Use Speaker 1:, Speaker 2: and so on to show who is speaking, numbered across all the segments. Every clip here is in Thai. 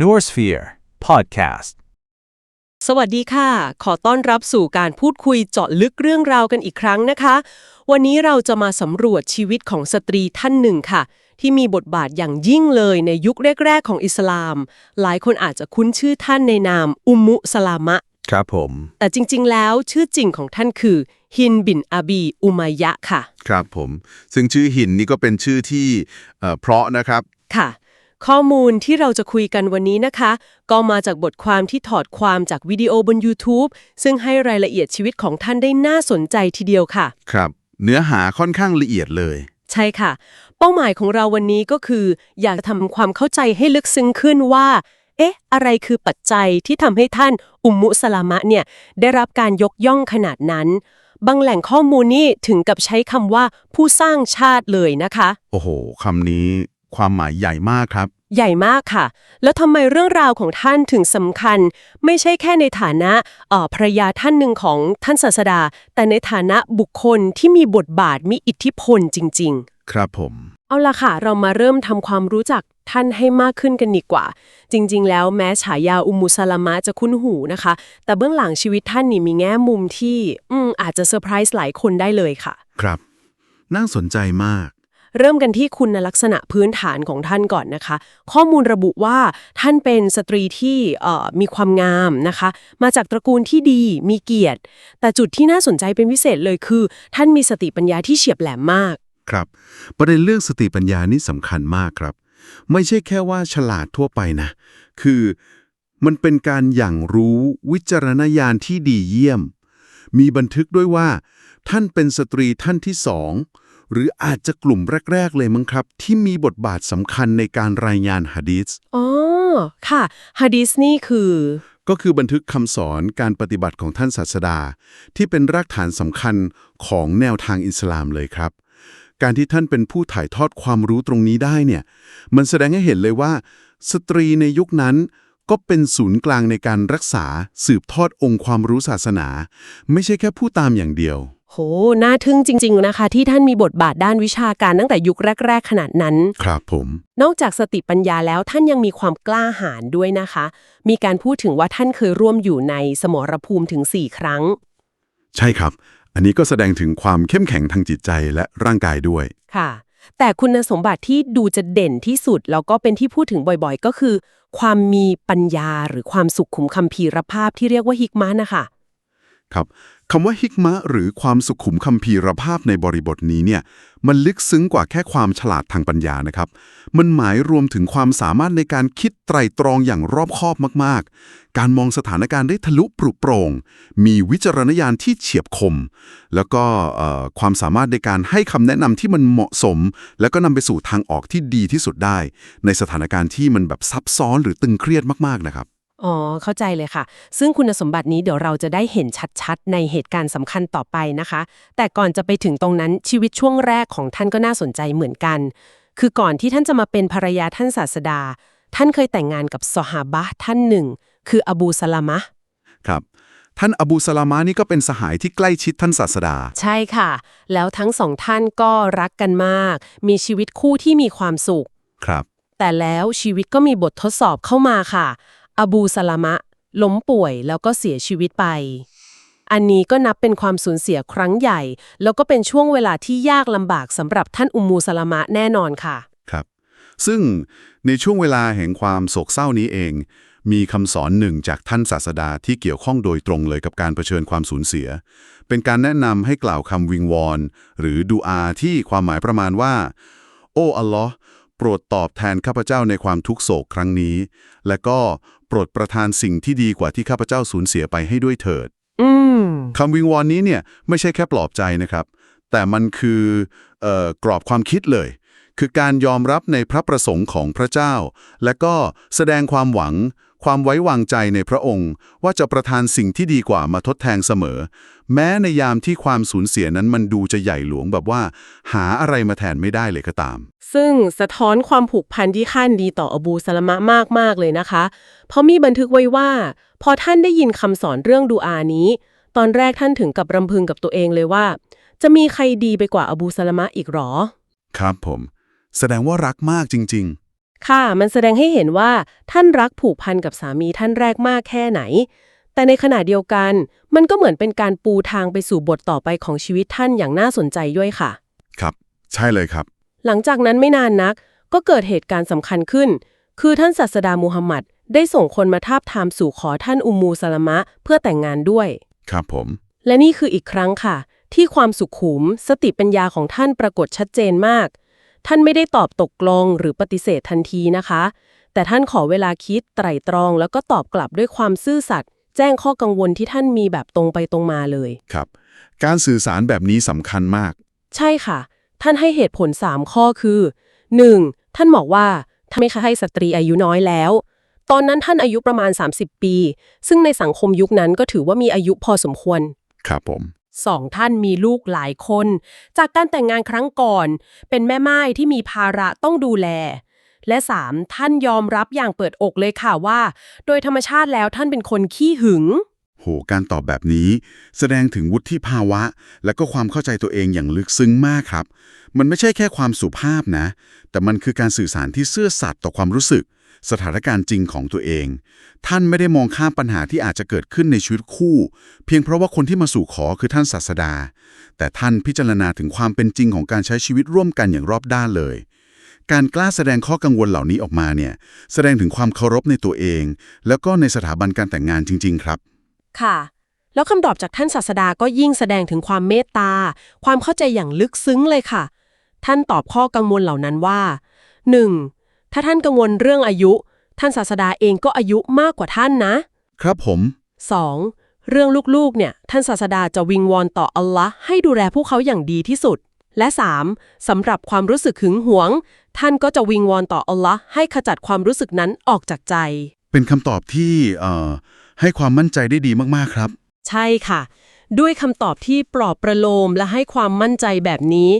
Speaker 1: Noorsphere Podcast.
Speaker 2: สวัสดีค่ะ ขอต้อนรับสู่การพูดคุยเจาะลึกเรื่องราวกันอีกครั้งนะคะ วันนี้เราจะมาสำรวจชีวิตของสตรีท่านหนึ่งค่ะ ที่มีบทบาทอย่างยิ่งเลยในยุคแรก ๆ ของอิสลาม หลายคนอาจจะคุ้นชื่อท่านในนามอุมมุสลามะ
Speaker 1: ครับผม
Speaker 2: แต่จริง ๆ แล้วชื่อจริงของท่านคือ ฮินบินอาบีอุมัยยะค่ะ
Speaker 3: ครับผม ซึ่งชื่อหินนี่ก็เป็นชื่อที่เอ่อเพราะนะครับ
Speaker 2: ค่ะ ข้อมูลที่เราจะคุยกันวันนี้นะคะ ก็มาจากบทความที่ถอดความจากวิดีโอบน YouTube ซึ่งให้รายละเอียดชีวิตของท่านได้น่าสนใจทีเดียวค่ะ
Speaker 3: ครับ เนื้อหาค่อนข้างละเอียดเลย
Speaker 2: ใช่ค่ะ เป้าหมายของเราวันนี้ก็คือ อยากทำความเข้าใจให้ลึกซึ้งขึ้นว่า เอ๊ะ อะไรคือปัจจัยที่ทำให้ท่านอุมมุสลามะเนี่ยได้รับการยกย่องขนาดนั้น บางแหล่งข้อมูลนี่ถึงกับใช้คำว่าผู้สร้างชาติเลยนะคะ
Speaker 3: โอ้โหคำนี้ ความหมายใหญ่มากครับ
Speaker 2: ใหญ่มากค่ะ แล้วทำไมเรื่องราวของท่านถึงสำคัญ ไม่ใช่แค่ในฐานะเอ่อภรรยาท่านหนึ่งของท่านศาสดา แต่ในฐานะบุคคลที่มีบทบาทมีอิทธิพลจริงๆ
Speaker 3: ครับผม
Speaker 2: เอาละค่ะ เรามาเริ่มทำความรู้จักท่านให้มากขึ้นกันดีกว่า จริง ๆ แล้วแม้ฉายาอุมมุสลามะจะคุ้นหูนะคะ แต่เบื้องหลังชีวิตท่านนี่มีแง่มุมที่ อืมอาจจะเซอร์ไพรส์หลายคนได้เลยค่ะ
Speaker 3: ครับ น่าสนใจมาก
Speaker 2: เริ่มกันที่คุณลักษณะพื้นฐานของท่านก่อนนะคะ ข้อมูลระบุว่าท่านเป็นสตรีที่มีความงามนะคะ มาจากตระกูลที่ดีมีเกียรติ แต่จุดที่น่าสนใจเป็นพิเศษเลยคือ ท่านมีสติปัญญาที่เฉียบแหลมมาก
Speaker 3: ครับ ประเด็นเรื่องสติปัญญานี่สำคัญมากครับ ไม่ใช่แค่ว่าฉลาดทั่วไปนะ คือมันเป็นการอย่างรู้วิจารณญาณที่ดีเยี่ยม มีบันทึกด้วยว่า ท่านเป็นสตรีท่านที่สอง หรืออาจจะกลุ่มแรก ๆ เลยมั้งครับ ที่มีบทบาทสำคัญในการรายงานฮะดีษ
Speaker 2: อ๋อ ค่ะฮะดิษนี่คือ
Speaker 3: ก็คือบันทึกคำสอนการปฏิบัติของท่านศาสดา ที่เป็นรากฐานสำคัญของแนวทางอิสลามเลยครับ การที่ท่านเป็นผู้ถ่ายทอดความรู้ตรงนี้ได้เนี่ย มันแสดงให้เห็นเลยว่า สตรีในยุคนั้นก็เป็นศูนย์กลางในการรักษาสืบทอดองค์ความรู้ศาสนา ไม่ใช่แค่ผู้ตามอย่างเดียว
Speaker 2: โห น่าทึ่งจริง ๆ นะคะ ที่ท่านมีบทบาทด้านวิชาการตั้งแต่ยุคแรก ๆ ขนาดนั้น
Speaker 3: ครับผม
Speaker 2: นอกจากสติปัญญาแล้วท่านยังมีความกล้าหาญด้วยนะคะ มีการพูดถึงว่าท่านเคยร่วมอยู่ในสมรภูมิถึง 4 ครั้ง
Speaker 3: ใช่ครับ อันนี้ก็แสดงถึงความเข้มแข็งทางจิตใจและร่างกายด้วย
Speaker 2: ค่ะ แต่คุณสมบัติที่ดูจะเด่นที่สุด แล้วก็เป็นที่พูดถึงบ่อยๆ ก็คือ ความมีปัญญาหรือความสุขขุมคัมภีรภาพที่เรียกว่าฮิกมะนะคะ
Speaker 3: ครับ คำว่าฮิกมะหรือความสุขุมคัมภีรภาพในบริบทนี้เนี่ยมันลึกซึ้งกว่าแค่ความฉลาดทางปัญญานะครับ มันหมายรวมถึงความสามารถในการคิดไตรตรองอย่างรอบคอบมากๆ การมองสถานการณ์ได้ทะลุปรุโปร่งมีวิจารณญาณที่เฉียบคม แล้วก็เอ่อความสามารถในการให้คำแนะนำที่มันเหมาะสม แล้วก็นำไปสู่ทางออกที่ดีที่สุดได้ ในสถานการณ์ที่มันแบบซับซ้อนหรือตึงเครียดมากๆนะครับ
Speaker 2: อ๋อ เข้าใจเลยค่ะ ซึ่งคุณสมบัตินี้เดี๋ยวเราจะได้เห็นชัดๆ ในเหตุการณ์สำคัญต่อไปนะคะ แต่ก่อนจะไปถึงตรงนั้นชีวิตช่วงแรกของท่านก็น่าสนใจเหมือนกัน คือก่อนที่ท่านจะมาเป็นภรรยาท่านศาสดา ท่านเคยแต่งงานกับซอฮาบะห์ท่านหนึ่ง คืออบูสลามะห์
Speaker 3: ครับ ท่านอบูสลามะนี่ก็เป็นสหายที่ใกล้ชิดท่านศาสดา
Speaker 2: ใช่ค่ะ แล้วทั้งสองท่านก็รักกันมาก มีชีวิตคู่ที่มีความสุข
Speaker 3: ครับ
Speaker 2: แต่แล้วชีวิตก็มีบททดสอบเข้ามาค่ะ อบูสลามะ ล้มป่วยแล้วก็เสียชีวิตไป อันนี้ก็นับเป็นความสูญเสียครั้งใหญ่ แล้วก็เป็นช่วงเวลาที่ยากลำบากสำหรับท่านอุมมูสลามะแน่นอนค่ะ
Speaker 3: ครับ ซึ่งในช่วงเวลาแห่งความโศกเศร้านี้เอง มีคำสอนหนึ่งจากท่านศาสดาที่เกี่ยวข้องโดยตรงเลยกับการเผชิญความสูญเสีย เป็นการแนะนำให้กล่าวคำวิงวอน หรือดูอาที่ความหมายประมาณว่า โอ้อัลลอฮ์โปรดตอบแทนข้าพเจ้าในความทุกโศกครั้งนี้ และก็โปรดประทานสิ่งที่ดีกว่าที่ข้าพเจ้าสูญเสียไปให้ด้วยเถิด
Speaker 2: อืม
Speaker 3: คำวิงวอนนี้เนี่ยไม่ใช่แค่ปลอบใจนะครับ แต่มันคือเอ่อกรอบความคิดเลย คือการยอมรับในพระประสงค์ของพระเจ้า และก็แสดงความหวัง ความไว้วางใจในพระองค์ ว่าจะประทานสิ่งที่ดีกว่ามาทดแทนเสมอ แม้ในยามที่ความสูญเสียนั้นมันดูจะใหญ่หลวงแบบว่า หาอะไรมาแทนไม่ได้เลยก็ตาม
Speaker 2: ซึ่งสะท้อนความผูกพันที่ขั้นดีต่ออบูสลามะมาก ๆ เลยนะคะ เพราะมีบันทึกไว้ว่า พอท่านได้ยินคำสอนเรื่องดูอานี้ ตอนแรกท่านถึงกับรำพึงกับตัวเองเลยว่า จะมีใครดีไปกว่าอบูสลามะอีกหรอ
Speaker 3: ครับผม แสดงว่ารักมากจริง
Speaker 2: ค่ะ มันแสดงให้เห็นว่าท่านรักผูกพันกับสามีท่านแรกมากแค่ไหน แต่ในขณะเดียวกัน มันก็เหมือนเป็นการปูทางไปสู่บทต่อไปของชีวิตท่านอย่างน่าสนใจด้วยค่ะ
Speaker 3: ครับ ใช่เลยครับ
Speaker 2: หลังจากนั้นไม่นานนัก ก็เกิดเหตุการณ์สำคัญขึ้น คือท่านศาสดามูฮัมหมัดได้ส่งคนมาทาบทามสู่ขอท่านอุมมูสลามะเพื่อแต่งงานด้วย
Speaker 3: ครับผม
Speaker 2: และนี่คืออีกครั้งค่ะ ที่ความสุขุม สติปัญญาของท่านปรากฏชัดเจนมาก ท่านไม่ได้ตอบตกลงหรือปฏิเสธทันทีนะคะ แต่ท่านขอเวลาคิดไตร่ตรอง แล้วก็ตอบกลับด้วยความซื่อสัตย์แจ้งข้อกังวลที่ท่านมีแบบตรงไปตรงมาเลย
Speaker 3: ครับ การสื่อสารแบบนี้สำคัญมาก
Speaker 2: ใช่ค่ะ ท่านให้เหตุผล 3 ข้อคือ 1. ท่านบอกว่าถ้าไม่ให้สตรีอายุน้อยแล้ว ตอนนั้นท่านอายุประมาณ 30 ปี ซึ่งในสังคมยุคนั้นก็ถือว่ามีอายุพอสมควร
Speaker 3: ครับผม
Speaker 2: สองท่านมีลูกหลายคน จากการแต่งงานครั้งก่อน เป็นแม่ไม้ที่มีภาระต้องดูแล และสามท่านยอมรับอย่างเปิดอกเลยค่ะว่า โดยธรรมชาติแล้วท่านเป็นคนขี้หึง
Speaker 3: โห การตอบแบบนี้ แสดงถึงวุฒิภาวะ และก็ความเข้าใจตัวเองอย่างลึกซึ้งมากครับ มันไม่ใช่แค่ความสุภาพนะ แต่มันคือการสื่อสารที่ซื่อสัตย์ต่อความรู้สึก สถานการณ์จริงของตัวเอง ท่านไม่ได้มองข้ามปัญหาที่อาจจะเกิดขึ้นในชีวิตคู่ เพียงเพราะว่าคนที่มาสู่ขอคือท่านศาสดา แต่ท่านพิจารณาถึงความเป็นจริงของการใช้ชีวิตร่วมกันอย่างรอบด้านเลยการกล้าแสดงข้อกังวลเหล่านี้ออกมาเนี่ย แสดงถึงความเคารพในตัวเอง แล้วก็ในสถาบันการแต่งงานจริง ๆ ครับ
Speaker 2: ค่ะ แล้วคำตอบจากท่านศาสดาก็ยิ่งแสดงถึงความเมตตา ความเข้าใจอย่างลึกซึ้งเลยค่ะ ท่านตอบข้อกังวลเหล่านั้นว่า 1. ถ้าท่านกังวลเรื่องอายุ ท่านศาสดาเองก็อายุมากกว่าท่านนะ
Speaker 3: ครับผม
Speaker 2: 2. เรื่องลูกๆ เนี่ย ท่านศาสดาจะวิงวอนต่ออัลละให้ดูแลพวกเขาอย่างดีที่สุด และ 3. สำหรับความรู้สึกหึงหวง ท่านก็จะวิงวอนต่ออัลละให้ขจัดความรู้สึกนั้นออกจากใจ
Speaker 3: เป็นคำตอบที่เอ่อ ให้ความมั่นใจได้ดีมากๆครับ
Speaker 2: ใช่ค่ะ ด้วยคำตอบที่ปลอบประโลมและให้ความมั่นใจแบบนี้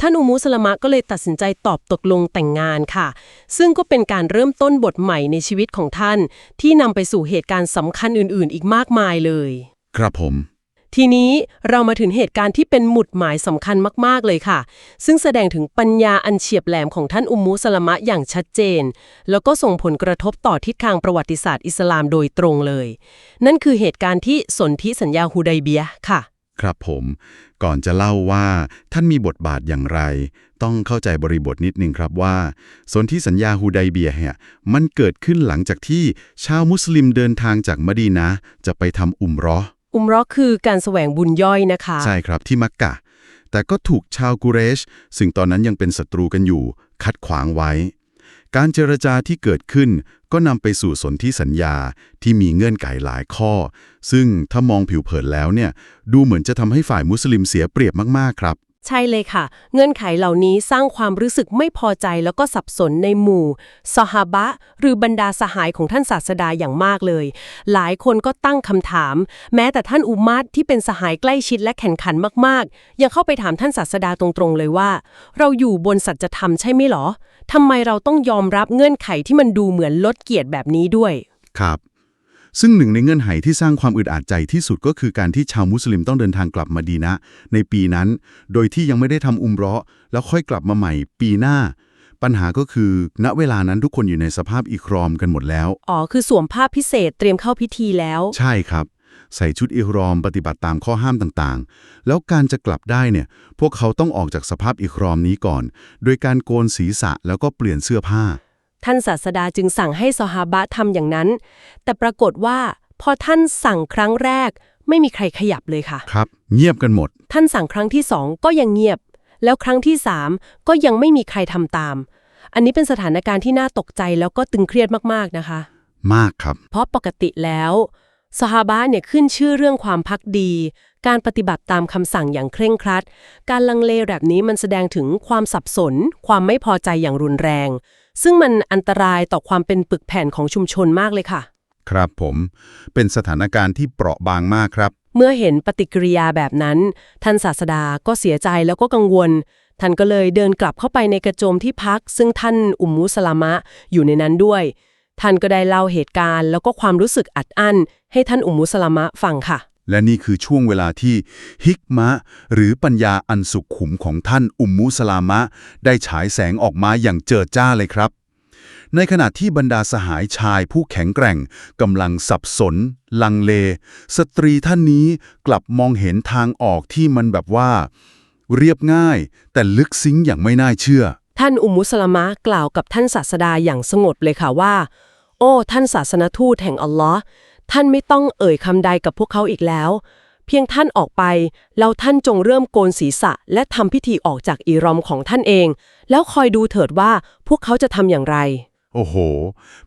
Speaker 2: ท่านอุมุสลามะก็เลยตัดสินใจตอบตกลงแต่งงานค่ะ ซึ่งก็เป็นการเริ่มต้นบทใหม่ในชีวิตของท่าน ที่นำไปสู่เหตุการณ์สำคัญอื่น ๆ อีกมากมายเลย
Speaker 3: ครับผม
Speaker 2: ทีนี้เรามาถึงเหตุการณ์ที่เป็นหมุดหมายสำคัญมาก ๆ เลยค่ะ ซึ่งแสดงถึงปัญญาอันเฉียบแหลมของท่านอุมมุสลามะอย่างชัดเจน แล้วก็ส่งผลกระทบต่อทิศทางประวัติศาสตร์อิสลามโดยตรงเลย นั่นคือเหตุการณ์ที่สนธิสัญญาฮูไดเบียค่ะ
Speaker 3: ครับผมก่อนจะเล่าว่าท่านมีบทบาทอย่างไร ต้องเข้าใจบริบทนิดนึงครับว่าสนธิสัญญาฮูไดเบียเนี่ยมันเกิดขึ้นหลังจากที่ชาวมุสลิมเดินทางจากมะดีนะจะไปทำอุมรอ
Speaker 2: อุมรอคือการแสวงบุญย่อยนะคะ
Speaker 3: ใช่ครับที่มักกะ แต่ก็ถูกชาวกุเรช ซึ่งตอนนั้นยังเป็นศัตรูกันอยู่ คัดขวางไว้ การเจรจาที่เกิดขึ้นก็นำไปสู่สนธิสัญญาที่มีเงื่อนไขหลายข้อ ซึ่งถ้ามองผิวเผินแล้วเนี่ย ดูเหมือนจะทำให้ฝ่ายมุสลิมเสียเปรียบมากๆครับ
Speaker 2: ใช่เลยค่ะ เงื่อนไขเหล่านี้สร้างความรู้สึกไม่พอใจแล้วก็สับสนในหมู่สหบะ หรือบรรดาสหายของท่านศาสดาอย่างมากเลย หลายคนก็ตั้งคำถาม แม้แต่ท่านอุมัดที่เป็นสหายใกล้ชิดและแข่งขันมากๆ ยังเข้าไปถามท่านศาสดาตรงๆ เลยว่า เราอยู่บนสัจธรรมใช่ไหมหรอทำไมเราต้องยอมรับเงื่อนไขที่มันดูเหมือนลดเกียรติแบบนี้ด้วย
Speaker 3: ครับ ซึ่งหนึ่งในเงื่อนไขที่สร้างความอึดอัดใจที่สุดก็คือการที่ชาวมุสลิมต้องเดินทางกลับมาดีนะ ในปีนั้น โดยที่ยังไม่ได้ทำอุมเราะห์แล้วค่อยกลับมาใหม่ปีหน้า ปัญหาก็คือ ณเวลานั้นทุกคนอยู่ในสภาพอิครอมกันหมดแล้ว
Speaker 2: อ๋อ คือสวมผ้าพิเศษเตรียมเข้าพิธีแล้ว
Speaker 3: ใช่ครับ ใส่ชุดอิครอมปฏิบัติตามข้อห้ามต่างๆ แล้วการจะกลับได้เนี่ย พวกเขาต้องออกจากสภาพอิครอมนี้ก่อน โดยการโกนศีรษะแล้วก็เปลี่ยนเสื้อผ้า
Speaker 2: ท่านศาสดาจึงสั่งให้ซอฮาบะทำอย่างนั้น แต่ปรากฏว่าพอท่านสั่งครั้งแรก ไม่มีใครขยับเลยค่ะ
Speaker 3: ครับ เงียบกันหมด
Speaker 2: ท่านสั่งครั้งที่สองก็ยังเงียบ แล้วครั้งที่สามก็ยังไม่มีใครทำตาม อันนี้เป็นสถานการณ์ที่น่าตกใจแล้วก็ตึงเครียดมากๆนะคะ
Speaker 3: มากครับ
Speaker 2: เพราะปกติแล้วสหาบะเนี่ยขึ้นชื่อเรื่องความพักดี การปฏิบัติตามคำสั่งอย่างเคร่งครัด การลังเลแบบนี้มันแสดงถึงความสับสน ความไม่พอใจอย่างรุนแรง ซึ่งมันอันตรายต่อความเป็นปึกแผ่นของชุมชนมากเลยค่ะ
Speaker 3: ครับผม เป็นสถานการณ์ที่เปราะบางมากครับ
Speaker 2: เมื่อเห็นปฏิกิริยาแบบนั้น ท่านศาสดาก็เสียใจแล้วก็กังวล ท่านก็เลยเดินกลับเข้าไปในกระโจมที่พัก ซึ่งท่านอุมมุสลามะอยู่ในนั้นด้วย ท่านก็ได้เล่าเหตุการณ์ แล้วก็ความรู้สึกอัดอั้น ให้ท่านอุมมุสลามะฟังค่ะ
Speaker 3: และนี่คือช่วงเวลาที่ฮิกมะ หรือปัญญาอันสุขขุมของท่านอุมมุสลามะ ได้ฉายแสงออกมาอย่างเจิดจ้าเลยครับ ในขณะที่บรรดาสหายชายผู้แข็งแกร่งกำลังสับสน ลังเล สตรีท่านนี้กลับมองเห็นทางออกที่มันแบบว่า เรียบง่าย แต่ลึกซึ้งอย่างไม่น่าเชื่อ
Speaker 2: ท่านอุมมุสลามะกล่าวกับท่านศาสดาอย่างสงบเลยค่ะว่า โอ้ ท่านศาสนทูตแห่งอัลลอฮ์ ท่านไม่ต้องเอ่ยคำใดกับพวกเขาอีกแล้ว เพียงท่านออกไป แล้วท่านจงเริ่มโกนศีรษะ และทำพิธีออกจากอีรอมของท่านเอง แล้วคอยดูเถิดว่าพวกเขาจะทำอย่างไร
Speaker 3: โอ้โห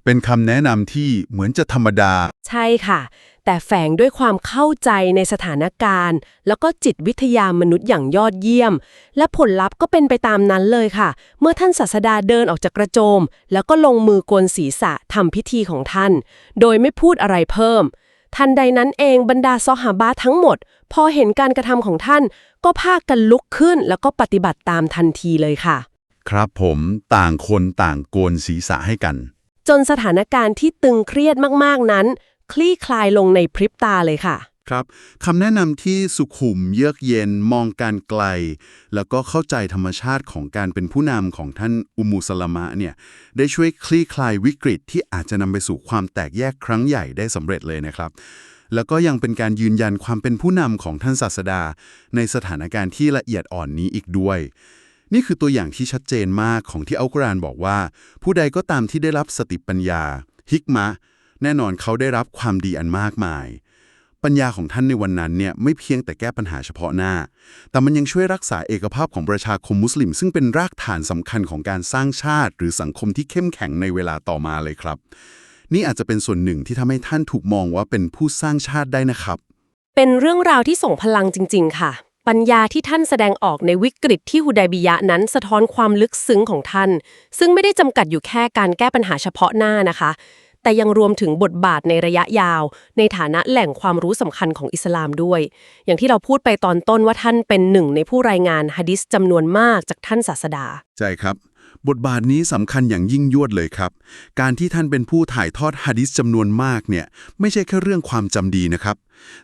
Speaker 3: เป็นคำแนะนำที่เหมือนจะธรรมดา
Speaker 2: ใช่ค่ะ แต่แฝงด้วยความเข้าใจในสถานการณ์ แล้วก็จิตวิทยามนุษย์อย่างยอดเยี่ยม และผลลัพธ์ก็เป็นไปตามนั้นเลยค่ะ เมื่อท่านศาสดาเดินออกจากกระโจม แล้วก็ลงมือโกนศีรษะทำพิธีของท่าน โดยไม่พูดอะไรเพิ่ม ทันใดนั้นเองบรรดาซอฮาบะทั้งหมด พอเห็นการกระทำของท่าน ก็พากันลุกขึ้น แล้วก็ปฏิบัติตามทันทีเลยค่ะ
Speaker 3: ครับผมต่างคนต่างโกนศีรษะให้กัน
Speaker 2: จนสถานการณ์ที่ตึงเครียดมาก ๆ นั้น คลี่คลายลงในพริบตาเลยค่ะ
Speaker 3: ครับคำแนะนำที่สุขุมเยือกเย็นมองการไกล แล้วก็เข้าใจธรรมชาติของการเป็นผู้นำของท่านอุมูสลามะเนี่ยได้ช่วยคลี่คลายวิกฤตที่อาจจะนำไปสู่ความแตกแยกครั้งใหญ่ได้สำเร็จเลยนะครับแล้วก็ยังเป็นการยืนยันความเป็นผู้นำของท่านศาสดา ในสถานการณ์ที่ละเอียดอ่อนนี้อีกด้วย นี่คือตัวอย่างที่ชัดเจนมากของที่อัลกุรอานบอกว่า ผู้ใดก็ตามที่ได้รับสติปัญญา ฮิกมะ แน่นอนเขาได้รับความดีอันมากมาย ปัญญาของท่านในวันนั้นเนี่ยไม่เพียงแต่แก้ปัญหาเฉพาะหน้า แต่มันยังช่วยรักษาเอกภาพของประชาคมมุสลิม ซึ่งเป็นรากฐานสำคัญของการสร้างชาติ หรือสังคมที่เข้มแข็งในเวลาต่อมาเลยครับ นี่อาจจะเป็นส่วนหนึ่งที่ทำให้ท่านถูกมองว่าเป็นผู้สร้างชาติได้นะครับ
Speaker 2: เป็นเรื่องราวที่ส่งพลังจริง ๆ ค่ะปัญญาที่ท่านแสดงออกในวิกฤตที่ฮุดายบิยะนั้นสะท้อนความลึกซึ้งของท่าน ซึ่งไม่ได้จำกัดอยู่แค่การแก้ปัญหาเฉพาะหน้านะคะ แต่ยังรวมถึงบทบาทในระยะยาว ในฐานะแหล่งความรู้สำคัญของอิสลามด้วย อย่างที่เราพูดไปตอนต้นว่าท่านเป็นหนึ่งในผู้รายงานฮะดิษจำนวนมากจากท่านศาสดา
Speaker 3: ใช่ครับ บทบาทนี้สำคัญอย่างยิ่งยวดเลยครับ การที่ท่านเป็นผู้ถ่ายทอดฮะดิษจำนวนมากเนี่ยไม่ใช่แค่เรื่องความจำดีนะครับ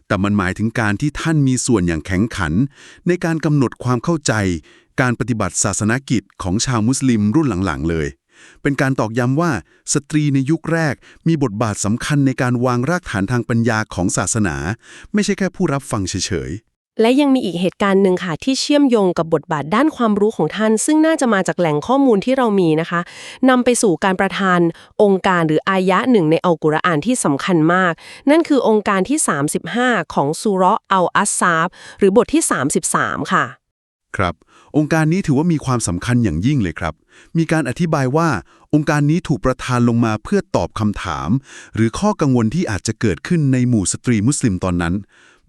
Speaker 3: แต่มันหมายถึงการที่ท่านมีส่วนอย่างแข็งขัน ในการกำหนดความเข้าใจ การปฏิบัติศาสนกิจของชาวมุสลิมรุ่นหลังๆ เลย เป็นการตอกย้ำว่าสตรีในยุคแรกมีบทบาทสำคัญในการวางรากฐานทางปัญญาของศาสนา ไม่ใช่แค่ผู้รับฟังเฉย
Speaker 2: และยังมีอีกเหตุการณ์หนึ่งค่ะ ที่เชื่อมโยงกับบทบาทด้านความรู้ของท่าน ซึ่งน่าจะมาจากแหล่งข้อมูลที่เรามีนะคะนำไปสู่การประทานองค์การหรืออายะหนึ่งในอัลกุรอานที่สำคัญมาก นั่นคือองค์การที่ 35 ของซูเราะห์อัลอัสซาบหรือบทที่ 33 ค่ะ
Speaker 3: ๆครับ องค์การนี้ถือว่ามีความสำคัญอย่างยิ่งเลยครับ มีการอธิบายว่า องค์การนี้ถูกประทานลงมาเพื่อตอบคำถาม หรือข้อกังวลที่อาจจะเกิดขึ้นในหมู่สตรีมุสลิมตอนนั้น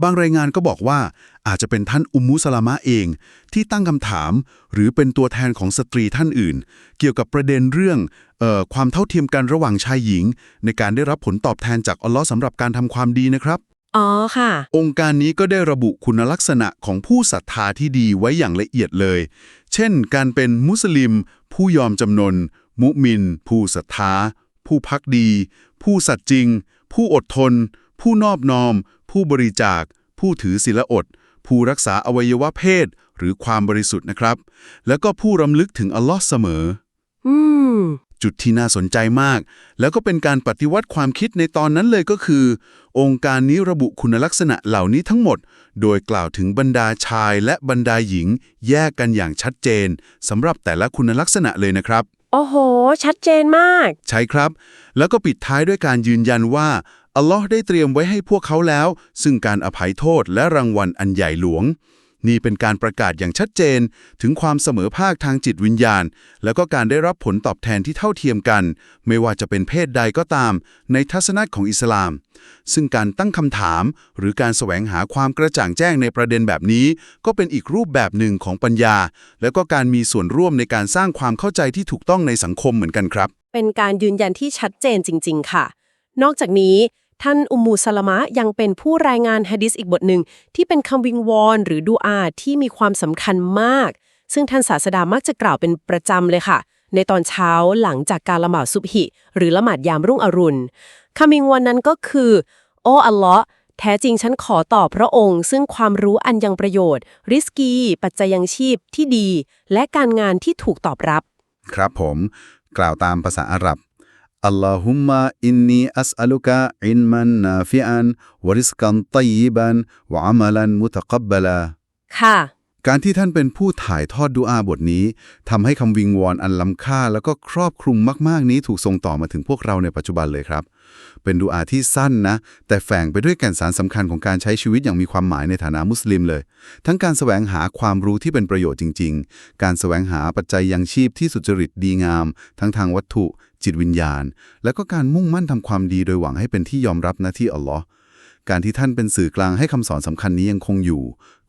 Speaker 3: บางรายงานก็บอกว่าอาจจะเป็นท่านอุมมุสลามะเอง ที่ตั้งคำถาม หรือเป็นตัวแทนของสตรีท่านอื่น เกี่ยวกับประเด็นเรื่องเออความเท่าเทียมกันระหว่างชายหญิง ในการได้รับผลตอบแทนจากอัลลอฮ์สำหรับการทำความดีนะครับ
Speaker 2: อ๋อค่ะ
Speaker 3: องค์การนี้ก็ได้ระบุคุณลักษณะของผู้ศรัทธาที่ดีไว้อย่างละเอียดเลย เช่น การเป็นมุสลิม ผู้ยอมจำนน มุมิน ผู้ศรัทธา ผู้พักดี ผู้สัตย์จริง ผู้อดทน ผู้นอบน้อม ผู้บริจาค ผู้ถือศีลอด ผู้รักษาอวัยวะเพศ หรือความบริสุทธิ์นะครับ แล้วก็ผู้รำลึกถึงอัลลอฮ์เสมอ
Speaker 2: อืม
Speaker 3: จุดที่น่าสนใจมาก แล้วก็เป็นการปฏิวัติความคิดในตอนนั้นเลยก็คือ องค์การนี้ระบุคุณลักษณะเหล่านี้ทั้งหมด โดยกล่าวถึงบรรดาชายและบรรดาหญิง แยกกันอย่างชัดเจนสำหรับแต่ละคุณลักษณะเลยนะครับ
Speaker 2: โอ้โห ชัดเจนมาก
Speaker 3: ใช่ครับ แล้วก็ปิดท้ายด้วยการยืนยันว่าอัลลอฮ์ได้เตรียมไว้ให้พวกเขาแล้ว ซึ่งการอภัยโทษและรางวัลอันใหญ่หลวง นี่เป็นการประกาศอย่างชัดเจน ถึงความเสมอภาคทางจิตวิญญาณ แล้วก็การได้รับผลตอบแทนที่เท่าเทียมกัน ไม่ว่าจะเป็นเพศใดก็ตาม ในทัศนะของอิสลาม ซึ่งการตั้งคำถาม หรือการแสวงหาความกระจ่างแจ้งในประเด็นแบบนี้ ก็เป็นอีกรูปแบบหนึ่งของปัญญา แล้วก็การมีส่วนร่วมในการสร้างความเข้าใจที่ถูกต้องในสังคมเหมือนกันครับ
Speaker 2: เป็นการยืนยันที่ชัดเจนจริง ๆ ค่ะ นอกจากนี้ ท่านอุมูสลามะยังเป็นผู้รายงานฮะดิษอีกบทหนึ่ง ที่เป็นคำวิงวอนหรือดูอาที่มีความสำคัญมาก ซึ่งท่านศาสดามักจะกล่าวเป็นประจำเลยค่ะ ในตอนเช้าหลังจากการละหมาดซุบฮิ หรือละหมาดยามรุ่งอรุณคำวิงวอนนั้นก็คือ โอ้อัลลอฮ์แท้จริงฉันขอต่อพระองค์ ซึ่งความรู้อันยังประโยชน์ ริสกี ปัจจัยยังชีพที่ดี และการงานที่ถูกตอบรับ
Speaker 3: ครับผม กล่าวตามภาษาอาหรับ اللهم إني أسألك علما نافعا ورزقا طيبا وعملا متقبلا
Speaker 2: ค่ะ
Speaker 3: การที่ท่านเป็นผู้ถ่ายทอดดุอาบทนี้ทำให้คำวิงวอนอันล้ำค่า แล้วก็ครอบคลุมมาก ๆ นี้ถูกส่งต่อมาถึงพวกเราในปัจจุบันเลยครับ เป็นดุอาที่สั้นนะ แต่แฝงไปด้วยแก่นสารสำคัญของการใช้ชีวิตอย่างมีความหมายในฐานะมุสลิมเลย ทั้งการแสวงหาความรู้ที่เป็นประโยชน์จริง ๆ การแสวงหาปัจจัยยังชีพที่สุจริตดีงาม ทั้งทางวัตถุ จิตวิญญาณ แล้วก็การมุ่งมั่นทำความดีโดยหวังให้เป็นที่ยอมรับหน้าที่อัลลอฮ์การที่ท่านเป็นสื่อกลางให้คำสอนสำคัญนี้ยังคงอยู่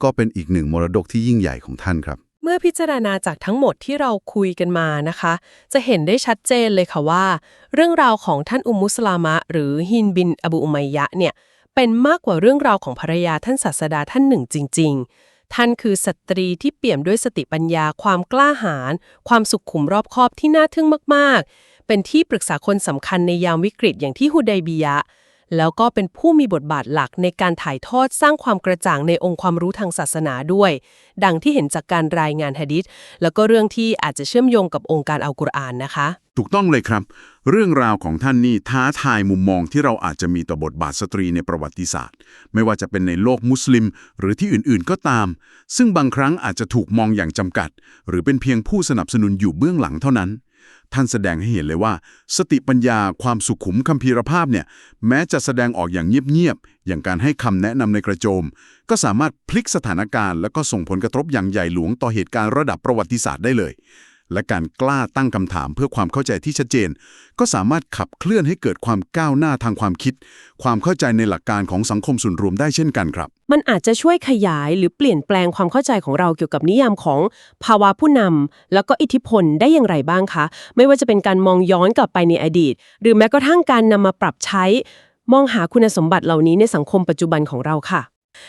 Speaker 3: ก็เป็นอีกหนึ่งมรดกที่ยิ่งใหญ่ของท่านครับ
Speaker 2: เมื่อพิจารณาจากทั้งหมดที่เราคุยกันมานะคะ จะเห็นได้ชัดเจนเลยค่ะว่า เรื่องราวของท่านอุมมุสลามะ หรือฮินบินอบูอุมัยยะเนี่ยเป็นมากกว่าเรื่องราวของภรรยาท่านศาสดาท่านหนึ่งจริง ๆท่านคือสตรีที่เปี่ยมด้วยสติปัญญาความกล้าหาญความสุขุมรอบคอบที่น่าทึ่งมากๆ เป็นที่ปรึกษาคนสำคัญในยามวิกฤตอย่างที่ฮุดัยบียะ แล้วก็เป็นผู้มีบทบาทหลักในการถ่ายทอดสร้างความกระจ่างในองค์ความรู้ทางศาสนาด้วย ดังที่เห็นจากการรายงานหะดิษแล้วก็เรื่องที่อาจจะเชื่อมโยงกับองค์การอัลกุรอานนะคะ
Speaker 4: ถูกต้องเลยครับ เรื่องราวของท่านนี่ท้าทายมุมมองที่เราอาจจะมีต่อบทบาทสตรีในประวัติศาสตร์ ไม่ว่าจะเป็นในโลกมุสลิม หรือที่อื่นๆก็ตาม ซึ่งบางครั้งอาจจะถูกมองอย่างจำกัด หรือเป็นเพียงผู้สนับสนุนอยู่เบื้องหลังเท่านั้น ท่านแสดงให้เห็นเลยว่า สติปัญญาความสุขุมคัมภีรภาพเนี่ยแม้จะแสดงออกอย่างเงียบๆ อย่างการให้คำแนะนำในกระโจม ก็สามารถพลิกสถานการณ์ และก็ส่งผลกระทบอย่างใหญ่หลวงต่อเหตุการณ์ระดับประวัติศาสตร์ได้เลย และการกล้าตั้งคำถามเพื่อความเข้าใจที่ชัดเจน ก็สามารถขับเคลื่อนให้เกิดความก้าวหน้าทางความคิด ความเข้าใจในหลักการของสังคมส่วนรวมได้เช่นกันครับ
Speaker 2: มันอาจจะช่วยขยายหรือเปลี่ยนแปลงความเข้าใจของเราเกี่ยวกับนิยามของภาวะผู้นำแล้วก็อิทธิพลได้อย่างไรบ้างคะ ไม่ว่าจะเป็นการมองย้อนกลับไปในอดีต หรือแม้กระทั่งการนำมาปรับใช้ มองหาคุณสมบัติเหล่านี้ในสังคมปัจจุบันของเราค่ะ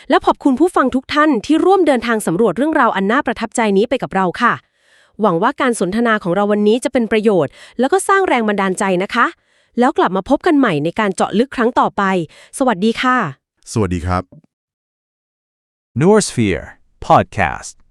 Speaker 2: และขอบคุณผู้ฟังทุกท่านที่ร่วมเดินทางสำรวจเรื่องราวอันน่าประทับใจนี้ไปกับเราค่ะ หวังว่าการสนทนาของเราวันนี้จะเป็นประโยชน์ แล้วก็สร้างแรงบันดาลใจนะคะ แล้วกลับมาพบกันใหม่ในการเจาะลึกครั้งต่อไป สวัสดีค่ะ
Speaker 3: สวัสดีครับ
Speaker 1: Noorsphere Podcast.